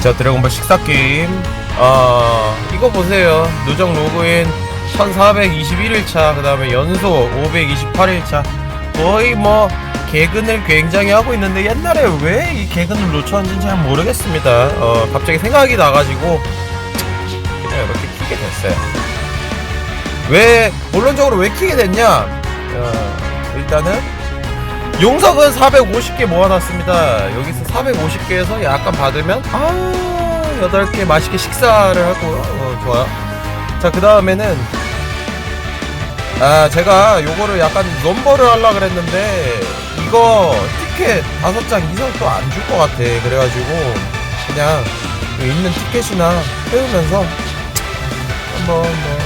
자 드래곤볼 식사 게임. 아 이거 보세요. 누적 로그인 1421일차 그 다음에 연속 528일차. 거의 뭐 개근을 굉장히 하고 있는데 옛날에 왜 이 개근을 놓쳤는지 잘 모르겠습니다. 어 갑자기 생각이 나가지고 그냥 이렇게 키게 됐어요. 왜 본론적으로 왜 키게 됐냐? 어, 일단은 용석은 450개 모아놨습니다. 여기서 450개에서 약간 받으면 아 8개 맛있게 식사를 하고 어, 좋아요. 자 그 다음에는 아 제가 요거를 약간 넘버를 하려 그랬는데 이거 티켓 5장 이상 또 안 줄 것 같아. 그래가지고 그냥 있는 티켓이나 태우면서 한번 뭐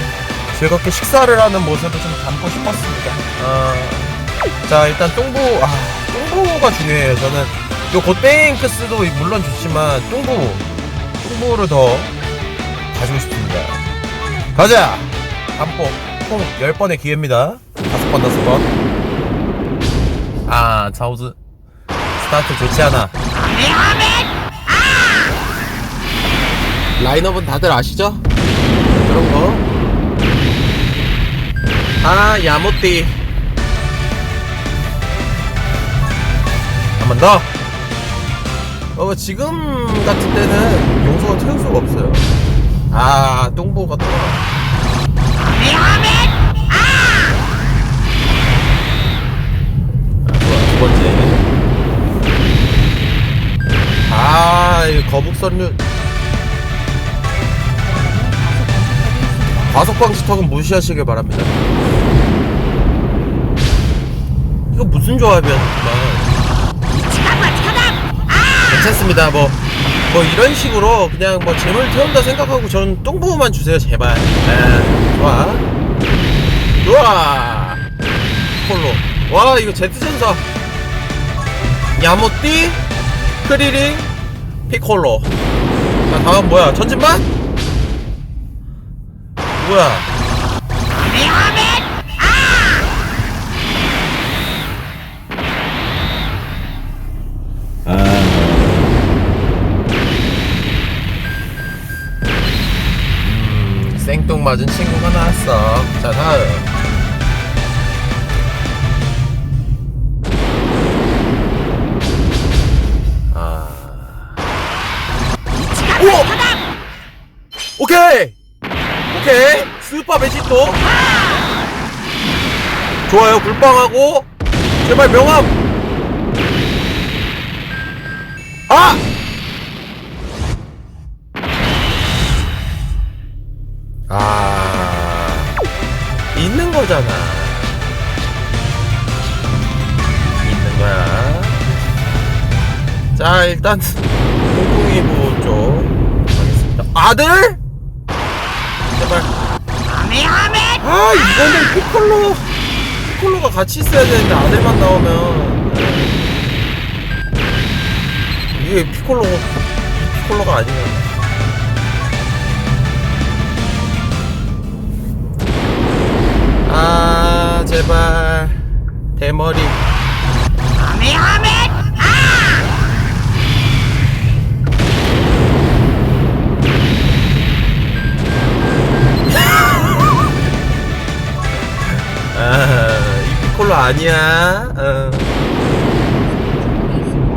즐겁게 식사를 하는 모습을 좀 담고 싶었습니다. 아, 자 일단 똥부 아 똥부가 중요해요. 저는 요 굿뱅크스도 물론 좋지만 똥부 똥부를 더 가지고 싶습니다. 가자! 한번 총 10번의 기회입니다. 다섯 번 다섯 번아 자우즈 스타트 좋지 않아. 라인업은 다들 아시죠? 그런 거. 아, 야모띠. 번 더. 어, 지금 같은 때는 용서가 태울 수가 없어요. 아, 똥보가 또. 아, 좋아, 두 번째. 아, 이 거북선류. 과속방지턱은 무시하시길 바랍니다. 이거 무슨 조합이야, 정말. 괜찮습니다. 뭐, 뭐 이런 식으로 그냥 뭐 재물 태운다 생각하고 전 똥부만 주세요, 제발. 아, 좋아. 좋아. 콜로. 와, 이거 제트전사. 야모띠, 크리링, 피콜로. 자, 다음 뭐야? 전진만? 뭐야? 음, 생뚱 맞은 친구가 나왔어. 자, 다음. 아. 우와! 오케이! 오케이! 스ーパー 베지토! 좋아요, 불빵하고, 제발 명함! 아! 아, 거잖아. 있는 거야. 자, 일단, 공공이부 쪽 가겠습니다. 아들? 제발. 아, 이거는 피콜로, 피콜로가 같이 있어야 되는데 아들만 나오면. 이게 피콜로, 이 피콜로가 아니면. 피콜로 아니야. 어.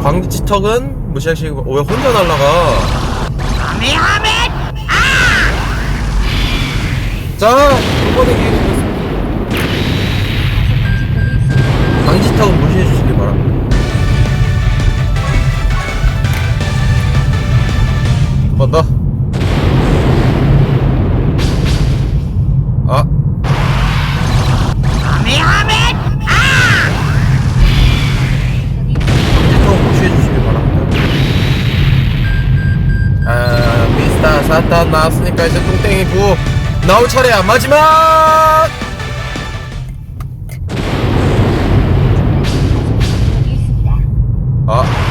광지턱은 무시하시고 왜 혼자 날라가? 자 이번에 기회가 됐습 사탄 나왔으니까 이제 뚱땡이 부 나올 차례야. 마지막! 아.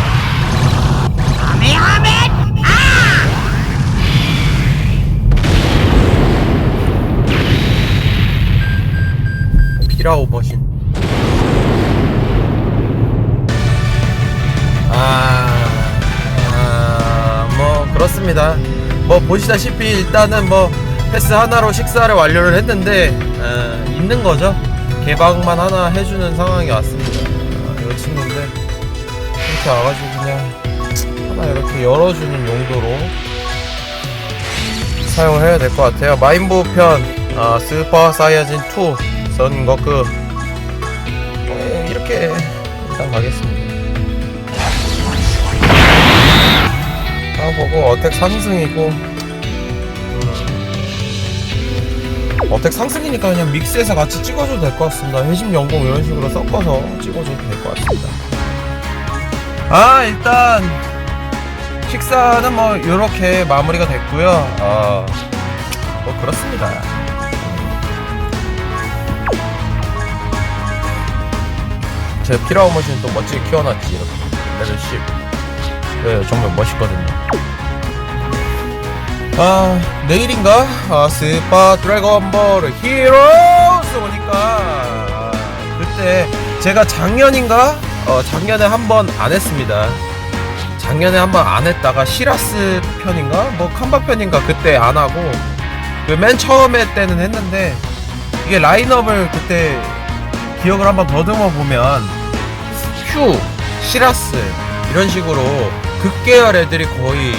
피라오 머신. 아, 아, 뭐, 그렇습니다. 뭐 보시다시피 일단은 뭐 패스 하나로 식사를 완료를 했는데 어, 있는 거죠. 개방만 하나 해주는 상황이 왔습니다. 어, 이 친구인데 이렇게 와가지고 그냥 하나 이렇게 열어주는 용도로 사용을 해야 될 것 같아요. 마인부 편 아, 스파 사이야진 2 선거크 어, 이렇게 일단 가겠습니다. 보고 어택 상승이고. 음. 어택 상승이니까 그냥 믹스해서 같이 찍어줘도 될 것 같습니다. 회심 연공 이런 식으로 섞어서 찍어줘도 될 것 같습니다. 아 일단 식사는 뭐 이렇게 마무리가 됐고요. 어 뭐 그렇습니다. 제 피라우 머신 또 멋지게 키워놨지 이렇게. 레벨 10 네, 정말 멋있거든요. 아, 내일인가? 아, 스파 드래곤볼 히로스 오니까, 아, 그때 제가 작년인가? 어, 작년에 한 번 안 했습니다. 작년에 한 번 안 했다가 시라스 편인가? 뭐 칸바 편인가? 그때 안 하고, 그 맨 처음에 때는 했는데, 이게 라인업을 그때 기억을 한번 더듬어 보면, 휴, 시라스, 이런 식으로 극계열 애들이 거의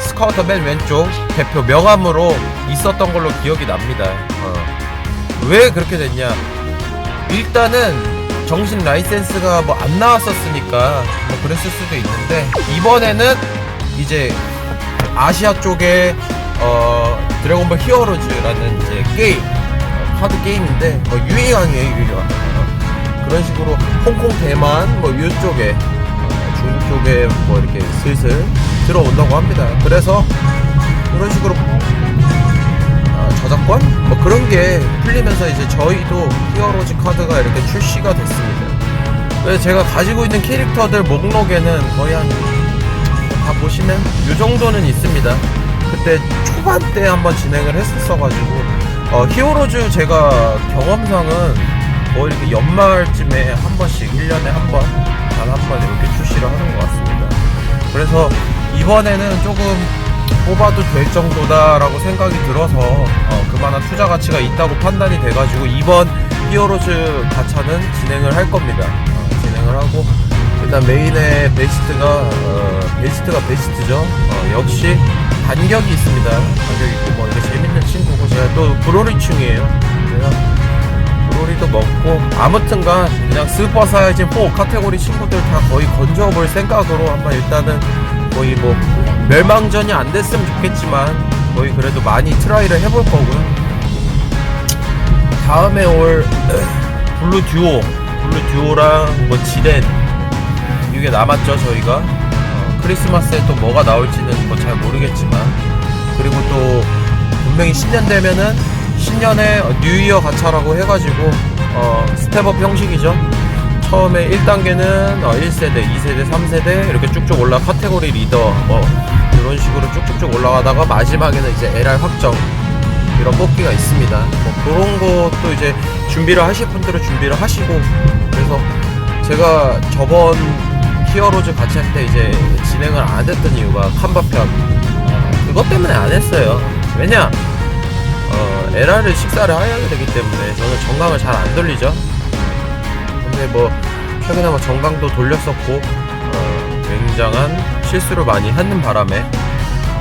스카우터 맨 왼쪽 대표 명함으로 있었던 걸로 기억이 납니다. 어. 왜 그렇게 됐냐? 일단은 정신 라이센스가 뭐 안 나왔었으니까 뭐 그랬을 수도 있는데 이번에는 이제 아시아 쪽에 어 드래곤볼 히어로즈라는 이제 게임 어, 카드 게임인데 뭐 유행왕이에요 유행왕 어, 그런 식으로 홍콩 대만 뭐 이쪽에 중국 쪽에 뭐 이렇게 슬슬 들어온다고 합니다. 그래서 이런 식으로 아, 저작권 뭐 그런 게 풀리면서 이제 저희도 히어로즈 카드가 이렇게 출시가 됐습니다. 제가 가지고 있는 캐릭터들 목록에는 거의 한 다 보시면 이 정도는 있습니다. 그때 초반 때 한번 진행을 했었어가지고 어, 히어로즈 제가 경험상은 거의 이렇게 연말쯤에 한 번씩 1년에 한 번, 단 한 번 이렇게 출시를 하는 것 같습니다. 그래서 이번에는 조금 뽑아도 될 정도다라고 생각이 들어서 어, 그만한 투자 가치가 있다고 판단이 돼가지고 이번 히어로즈 가차는 진행을 할 겁니다. 어, 진행을 하고 일단 메인의 베스트가 어, 베스트가 베스트죠. 어, 역시 간격이 있습니다. 간격이 있고 뭐 이게 재밌는 친구고 제가 또 브로리충이에요. 브로리도 먹고 아무튼간 그냥 스ーパー 사이즈 4 카테고리 친구들 다 거의 건져볼 생각으로 한번 일단은 거의 뭐 멸망전이 안 됐으면 좋겠지만 거의 그래도 많이 트라이를 해볼 거고요. 다음에 올 블루 듀오, 블루 듀오랑 뭐 지렌 이게 남았죠 저희가 어, 크리스마스에 또 뭐가 나올지는 뭐 잘 모르겠지만 그리고 또 분명히 신년 되면은 신년에 뉴이어 가차라고 해가지고 어, 스텝업 형식이죠. 처음에 1단계는 어, 1세대, 2세대, 3세대 이렇게 쭉쭉 올라 카테고리 리더 뭐 이런 식으로 쭉쭉쭉 올라가다가 마지막에는 이제 LR 확정 이런 뽑기가 있습니다. 뭐 그런 것도 이제 준비를 하실 분들은 준비를 하시고 그래서 제가 저번 히어로즈 같이 할 때 이제 진행을 안 했던 이유가 칸바편 어, 그것 때문에 안 했어요. 왜냐? 어, LR을 식사를 해야 되기 때문에 저는 정강을 잘 안 돌리죠. 근데 뭐 최근에 뭐 정강도 돌렸었고 어, 굉장한 실수를 많이 하는 바람에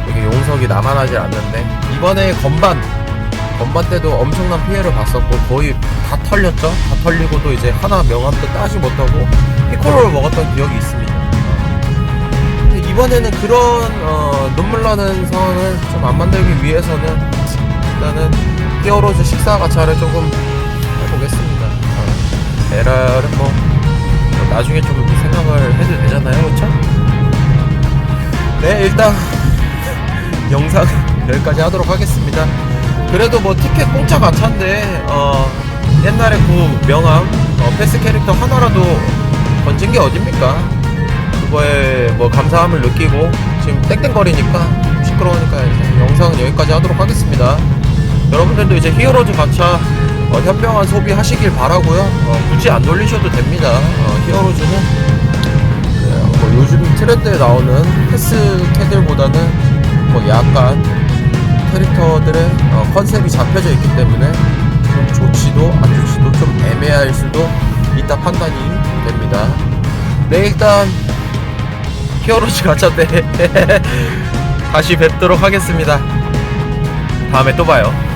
이게 용석이 남아나질 않는데 이번에 건반 건반 때도 엄청난 피해를 봤었고 거의 다 털렸죠. 다 털리고도 이제 하나 명함도 따지 못하고 피코로를 먹었던 기억이 있습니다. 어. 근데 이번에는 그런 어, 눈물 나는 상황을 좀 안 만들기 위해서는 일단은 히어로즈 식사 가차를 조금 에라는 뭐, 뭐 나중에 좀 생각을 해도 되잖아요, 그렇죠? 네, 일단 영상 여기까지 하도록 하겠습니다. 그래도 뭐 티켓 공짜 가차인데 어, 옛날에 그 명함 어, 패스 캐릭터 하나라도 건진 게 어딥니까? 그거에 뭐 감사함을 느끼고 지금 땡땡거리니까 시끄러우니까 이제 영상은 여기까지 하도록 하겠습니다. 여러분들도 이제 히어로즈 가차 어, 현명한 소비 하시길 바라고요. 어, 굳이 안 돌리셔도 됩니다. 어, 히어로즈는 그, 뭐 요즘 트렌드에 나오는 패스 캐들보다는 뭐 약간 캐릭터들의 어, 컨셉이 잡혀져 있기 때문에 좀 좋지도 안 좋지도 좀 애매할 수도 있다 판단이 됩니다. 네 일단 히어로즈 가차 때 다시 뵙도록 하겠습니다. 다음에 또 봐요.